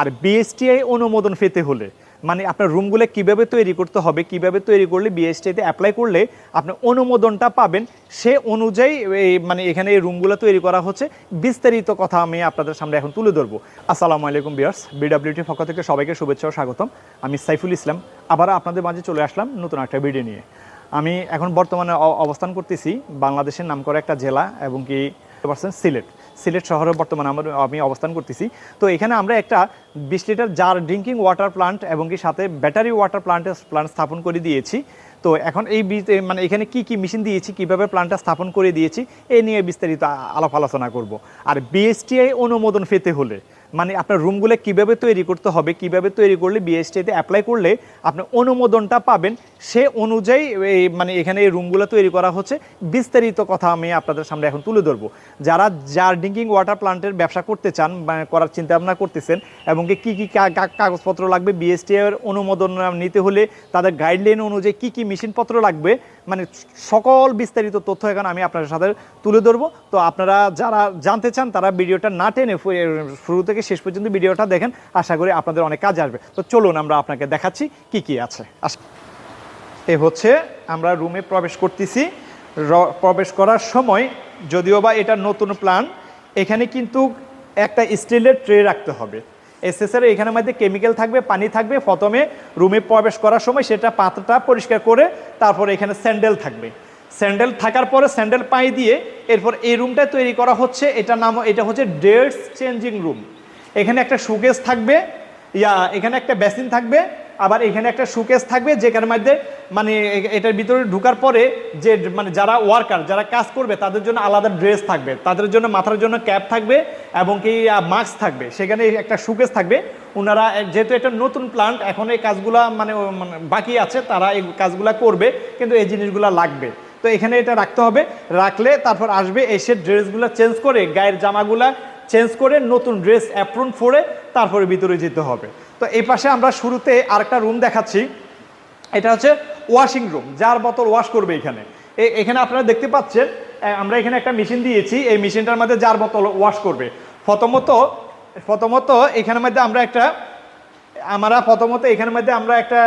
আর BSTI অনুমোদন পেতে হলে মানে আপনার রুমগুলো কীভাবে তৈরি করতে হবে, কীভাবে তৈরি করলে বিএসটিআইতে অ্যাপ্লাই করলে আপনি অনুমোদনটা পাবেন, সে অনুযায়ী এই মানে এখানে এই রুমগুলো তৈরি করা হচ্ছে। বিস্তারিত কথা আমি আপনাদের সামনে এখন তুলে ধরবো। আসসালামু আলাইকুম বিয়ার্স বিডাব্লিউটির পক্ষ থেকে সবাইকে শুভেচ্ছা ও স্বাগতম। আমি সাইফুল ইসলাম, আবার আপনাদের মাঝে চলে আসলাম নতুন একটা ভিডিও নিয়ে। আমি এখন বর্তমানে অবস্থান করতেছি বাংলাদেশের নাম নামকরা একটা জেলা এবং কি পার্সেন্ট সিলেট। সিলেট শহরে বর্তমানে আমার, আমি অবস্থান করতেছি। তো এখানে আমরা একটা বিশ litre jar drinking water plant এবং কি সাথে ব্যাটারি ওয়াটার প্লান্টের প্লান্ট স্থাপন করে দিয়েছি। তো এখন এই মানে এখানে কি কি মেশিন দিয়েছি, কীভাবে প্লান্টটা স্থাপন করে দিয়েছি এই নিয়ে বিস্তারিত আলাপ আলোচনা করব। আর বিএসটিআই অনুমোদন পেতে হলে মানে আপনার রুমগুলো কীভাবে তৈরি করতে হবে, কীভাবে তৈরি করলে বিএসটিতে অ্যাপ্লাই করলে আপনি অনুমোদনটা পাবেন সে অনুযায়ী এই মানে এখানে এই রুমগুলো তৈরি করা হচ্ছে। বিস্তারিত কথা আমি আপনাদের সামনে এখন তুলে ধরবো। যারা যার ড্রিঙ্কিং ওয়াটার প্লান্টের ব্যবসা করতে চান করার চিন্তা ভাবনা করতেছেন, এবং কি কী কী, কা- কা- কাগজপত্র লাগবে বিএসটি এর অনুমোদন নিতে হলে তাদের গাইডলাইন অনুযায়ী কী কী মেশিনপত্র লাগবে মানে সকল বিস্তারিত তথ্য এখন আমি আপনাদের সাথে তুলে ধরবো। তো আপনারা যারা জানতে চান, তারা ভিডিওটা না টেনে শুরু থেকে শেষ পর্যন্ত ভিডিওটা দেখেন। আশা করি আপনাদের অনেক কাজ আসবে। তো চলুন আমরা আপনাকে দেখাচ্ছি কি কি আছে। আস- এ হচ্ছে আমরা রুমে প্রবেশ করতেছি। প্রবেশ করার সময় যদিও বা এটা নতুন প্ল্যান এখানে কিন্তু একটা স্টিলের ট্রে রাখতে হবে। এসএসআর এখানের মধ্যে কেমিক্যাল থাকবে, পানি থাকবে, প্রথমে রুমে প্রবেশ করার সময় সেটা পাত্রটা পরিষ্কার করে তারপরে এখানে স্যান্ডেল থাকবে। স্যান্ডেল থাকার পরে স্যান্ডেল পাই দিয়ে এরপর এই রুমটা তৈরি করা হচ্ছে, এটা নাম, এটা হচ্ছে ডেটস চেঞ্জিং রুম এখানে একটা সুকেস থাকবে, ইয়া, এখানে একটা বেসিন থাকবে আবার এখানে একটা সুকেস থাকবে, যেখানের মধ্যে মানে এটার ভিতরে ঢুকার পরে যে মানে যারা ওয়ার্কার যারা কাজ করবে, তাদের জন্য আলাদা ড্রেস থাকবে, তাদের জন্য মাথার জন্য ক্যাপ থাকবে এবং কি মাস্ক থাকবে। সেখানে একটা সুকেস থাকবে। ওনারা যেহেতু এটা নতুন প্লান্ট এখন এই কাজগুলা মানে মানে বাকি আছে, তারা এই কাজগুলা করবে, কিন্তু এই জিনিসগুলা লাগবে। তো এখানে এটা রাখতে হবে। রাখলে তারপর আসবে, এসে ড্রেসগুলো চেঞ্জ করে, গায়ের জামাগুলা চেঞ্জ করে, নতুন ড্রেস অ্যাপ্রন ফোরে তারপরে ভিতরে যেতে হবে। তো এই পাশে আমরা শুরুতে আরেকটা রুম দেখাচ্ছি। এটা হচ্ছে ওয়াশিং রুম যার বোতল ওয়াশ করবে এখানে। এখানে আপনারা দেখতে পাচ্ছেন আমরা এখানে একটা মেশিন দিয়েছি, এই মেশিনটার মধ্যে যার বোতল ওয়াশ করবে। প্রথমত প্রথমত এখানের মধ্যে আমরা একটা, আমরা প্রথমত এখানের মধ্যে আমরা একটা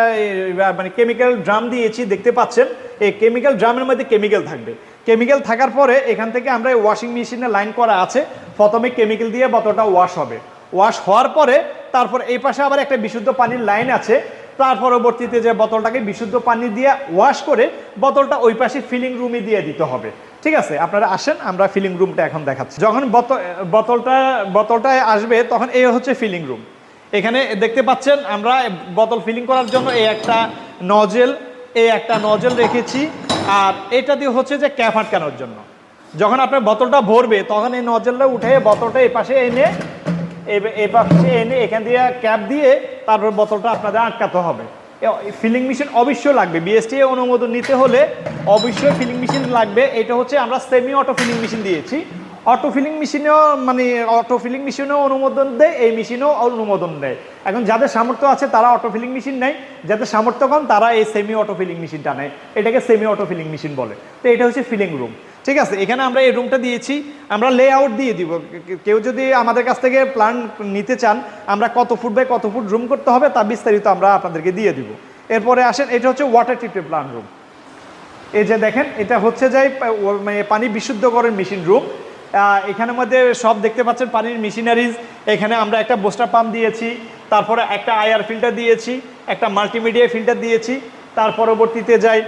মানে কেমিক্যাল ড্রাম দিয়েছি, দেখতে পাচ্ছেন? এই কেমিক্যাল ড্রামের মধ্যে কেমিক্যাল থাকবে। কেমিক্যাল থাকার পরে এখান থেকে আমরা ওয়াশিং মেশিনে লাইন করা আছে। প্রথমে কেমিক্যাল দিয়ে বোতলটা ওয়াশ হবে। ওয়াশ হওয়ার পরে তারপর এই পাশে আবার একটা বিশুদ্ধ পানির লাইন আছে। তার পরবর্তীতে যে বোতলটাকে বিশুদ্ধ পানি দিয়ে ওয়াশ করে বোতলটা ওই পাশে ফিলিং রুমে দিয়ে দিতে হবে। ঠিক আছে? আপনারা আসেন, আমরা ফিলিং রুমটা এখন দেখাচ্ছি। যখন বোতল বোতলটা, বোতলটায় আসবে, তখন এই হচ্ছে ফিলিং রুম এখানে দেখতে পাচ্ছেন, আমরা বোতল ফিলিং করার জন্য এই একটা নজেল এই একটা নজেল রেখেছি। আর এটা দিয়ে হচ্ছে যে ক্যাপ আটকানোর জন্য। যখন আপনার বোতলটা ভরবে, তখন এই নজেলটা উঠে বোতলটা এই পাশে এনে এই পাশে এনে এখান দিয়ে ক্যাপ দিয়ে তারপর বোতলটা আপনাদের আটকাতে হবে। ফিলিং মেশিন অবশ্যই লাগবে। বিএসটি অনুমোদন নিতে হলে অবশ্যই ফিলিং মেশিন লাগবে। এটা হচ্ছে আমরা সেমি অটো ফিলিং মেশিন দিয়েছি। অটো ফিলিং মেশিনেও মানে অটো ফিলিং মেশিনেও অনুমোদন দেয়, এই মেশিনেও অনুমোদন দেয়। এখন যাদের সামর্থ্য আছে তারা অটো ফিলিং মেশিন নেয়। যাদের সামর্থ্য কম তারা এই সেমি অটো ফিলিং মেশিনটা নেয়। এটাকে সেমি অটো ফিলিং মেশিন বলে। তো এটা হচ্ছে ফিলিং রুম ঠিক আছে, এখানে আমরা এই রুমটা দিয়েছি, আমরা লে আউট দিয়ে দিব। কেউ যদি আমাদের কাছ থেকে প্ল্যান নিতে চান, আমরা কত ফুট বাই কত ফুট রুম করতে হবে তা বিস্তারিত আমরা আপনাদেরকে দিয়ে দিব। এরপরে আসেন, এটা হচ্ছে ওয়াটার ট্রিটেড প্ল্যান রুম এই যে দেখেন, এটা হচ্ছে যে মানে পানি বিশুদ্ধকরণ মেশিন রুম এখানের মধ্যে সব দেখতে পাচ্ছেন, পানির মেশিনারিজ এখানে আমরা একটা বোস্টার পাম্প দিয়েছি, তারপরে একটা আয়ার ফিল্টার দিয়েছি, একটা মাল্টিমিডিয়া ফিল্টার দিয়েছি। তার পরবর্তীতে যাই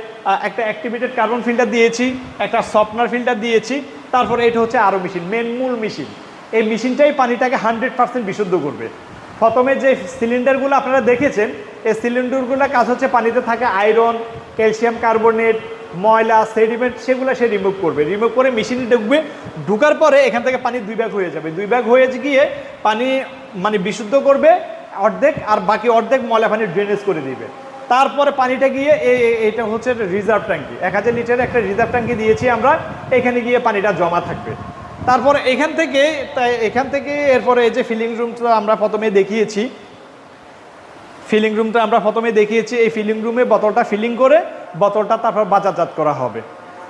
একটা অ্যাক্টিভেটেড কার্বন ফিল্টার দিয়েছি, একটা সফটনার ফিল্টার দিয়েছি, তারপরে এটা হচ্ছে আরও মেশিন মেন মূল মেশিন এই মেশিনটাই পানিটাকে হান্ড্রেড পার্সেন্ট বিশুদ্ধ করবে। প্রথমে যে সিলিন্ডারগুলো আপনারা দেখেছেন, এই সিলিন্ডারগুলো কাজ হচ্ছে পানিতে থাকে আয়রন ক্যালসিয়াম কার্বনেট ময়লা সেডিমেন্ট সেগুলো সে রিমুভ করবে। রিমুভ করে মেশিনে ঢুকবে। ঢুকার পরে এখান থেকে পানি দুই ব্যাগ হয়ে যাবে। দুই ব্যাগ হয়ে গিয়ে পানি মানে বিশুদ্ধ করবে অর্ধেক, আর বাকি অর্ধেক ময়লা পানি ড্রেনেজ করে দিবে। তারপরে পানিটা গিয়ে এটা হচ্ছে রিজার্ভ ট্যাঙ্কি। এক হাজার লিটারের একটা রিজার্ভ ট্যাঙ্কি দিয়েছি আমরা, এখানে গিয়ে পানিটা জমা থাকবে। তারপরে এখান থেকে, তাই এখান থেকে এরপরে এই যে ফিলিং রুমটা আমরা প্রথমে দেখিয়েছি ফিলিং রুমটা আমরা প্রথমে দেখিয়েছি, এই ফিলিং রুমে বোতলটা ফিলিং করে বোতলটা তারপর বাজারজাত করা হবে।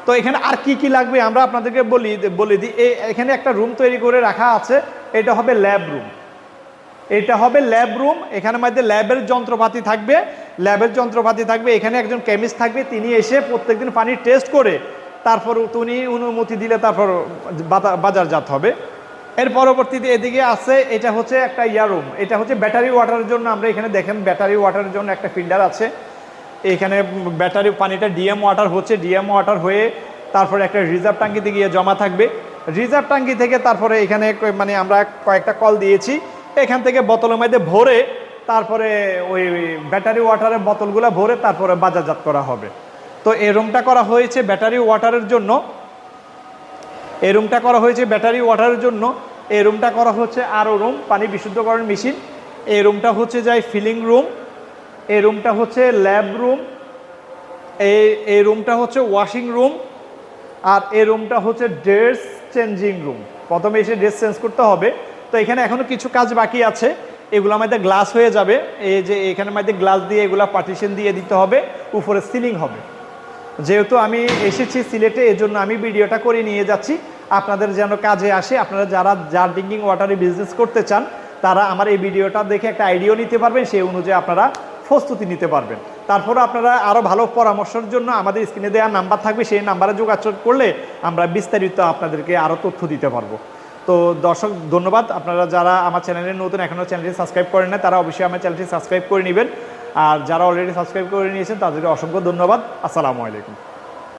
তো এখানে আর কি কি লাগবে আমরা আপনাদেরকে বলি, বলে দিই এখানে একটা রুম তৈরি করে রাখা আছে, এটা হবে ল্যাব রুম এটা হবে ল্যাব রুম এখানে মধ্যে ল্যাবের যন্ত্রপাতি থাকবে ল্যাবের যন্ত্রপাতি থাকবে, এখানে একজন কেমিস্ট থাকবে, তিনি এসে প্রত্যেকদিন পানি টেস্ট করে তারপর তিনি অনুমতি দিলে তারপর বাজারজাত হবে। এর পরবর্তীতে এদিকে আছে, এটা হচ্ছে একটা ইয়ার রুম এটা হচ্ছে ব্যাটারি ওয়াটারের জন্য আমরা এখানে দেখেন ব্যাটারি ওয়াটারের জন্য একটা ফিল্টার আছে। এখানে ব্যাটারি পানিটা ডিএম ওয়াটার হচ্ছে ডিএম ওয়াটার হয়ে তারপরে একটা রিজার্ভ টাঙ্কিতে গিয়ে জমা থাকবে। রিজার্ভ টাঙ্কি থেকে তারপরে এখানে মানে আমরা কয়েকটা কল দিয়েছি, এখান থেকে বোতলের মধ্যে ভরে তারপরে ওই ব্যাটারি ওয়াটারের বোতলগুলো ভরে তারপরে বাজারজাত করা হবে। তো এই রুমটা করা হয়েছে ব্যাটারি ওয়াটারের জন্য। এই রুমটা করা হয়েছে ব্যাটারি ওয়াটারের জন্য। এই রুমটা করা হচ্ছে আরও রুম পানি বিশুদ্ধকরণ মেশিন এই রুমটা হচ্ছে যাই ফিলিং রুম এই রুমটা হচ্ছে ল্যাব রুম এই এই রুমটা হচ্ছে ওয়াশিং রুম আর এই রুমটা হচ্ছে ড্রেস চেঞ্জিং রুম প্রথমে এসে ড্রেস চেঞ্জ করতে হবে। তো এখানে এখনও কিছু কাজ বাকি আছে। এগুলো আমাদের গ্লাস হয়ে যাবে। এই যে এখানে মধ্যে গ্লাস দিয়ে এগুলো পার্টিশন দিয়ে দিতে হবে, উপরে সিলিং হবে। যেহেতু আমি এসেছি সিলেটে, এজন্য আমি ভিডিওটা করে নিয়ে যাচ্ছি। আপনাদের যেন কাজে আসে, আপনারা যারা যার ড্রিঙ্কিং ওয়াটারে বিজনেস করতে চান, তারা আমার এই ভিডিওটা দেখে একটা আইডিয়াও নিতে পারবেন, সেই অনুযায়ী আপনারা প্রস্তুতি নিতে পারবেন। তারপরে আপনারা আরও ভালো পরামর্শের জন্য আমাদের স্ক্রিনে দেওয়া নাম্বার থাকবে, সেই নাম্বারে যোগাযোগ করলে আমরা বিস্তারিত আপনাদেরকে আরও তথ্য দিতে পারব। তো দর্শক, ধন্যবাদ। আপনারা যারা আমার চ্যানেলে নতুন এখনও চ্যানেলটি সাবস্ক্রাইব করেন না তারা অবশ্যই আমার চ্যানেলটি সাবস্ক্রাইব করে নেবেন। আর যারা অলরেডি সাবস্ক্রাইব করে নিয়েছেন, তাদেরকে অসংখ্য ধন্যবাদ। আসসালামু আলাইকুম।